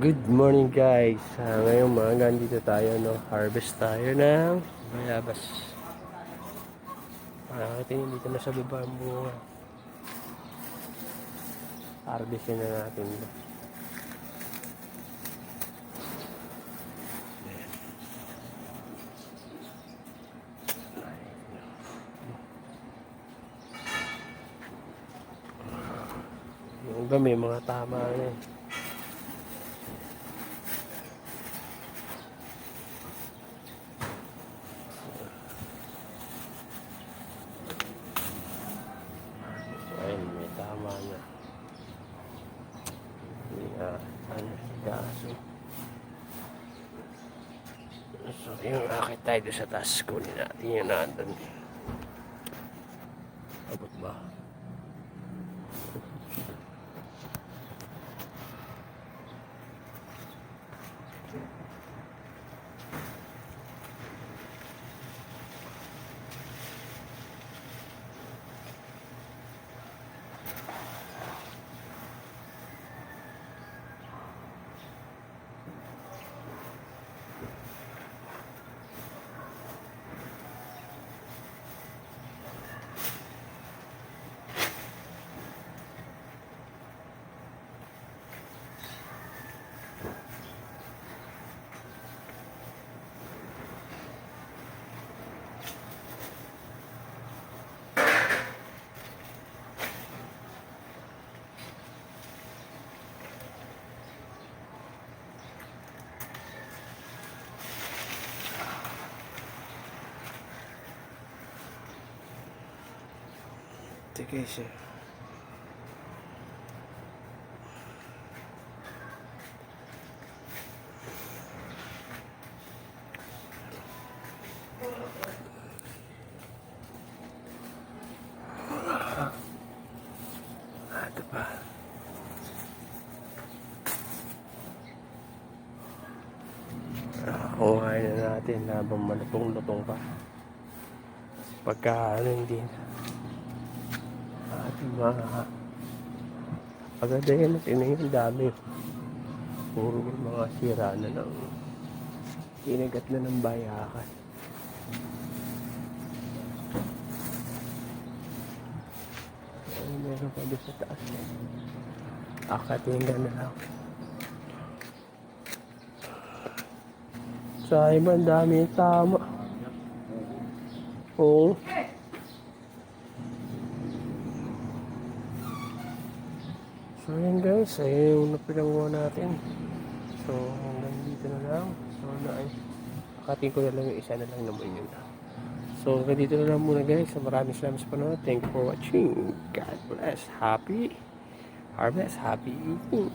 Good morning guys. Uh, ngayong mga dito tayo no, harvest tayo ng bayabas. Nakakita niyo dito na sa baba ang bunga. Harvestin na natin. Yung iba may mga tama na eh. Ayun, may tama na. Yeah, ano, kaso. So, yung akit tayo doon sa taas, kunin natin yung nandun. Abot ba? Ah, Ito pa. Kuhain na natin habang malutong-lutong pa. Pagka ano hindi ating mga paganda yan natin dami? Puro mga sira na ng kinagat na ng bayakan ay meron pa doon sa taas. Akatinggan na lang. Sa ibang dami tama. Oo So yun guys, ayun yung napinanguha natin. So hanggang dito na lang. So na ay, akating ko na lang yung isa na lang naman yun. So hanggang dito na lang muna guys. So maraming salamat sa panonood. Thank you for watching. God bless. Happy harvest. Happy eating.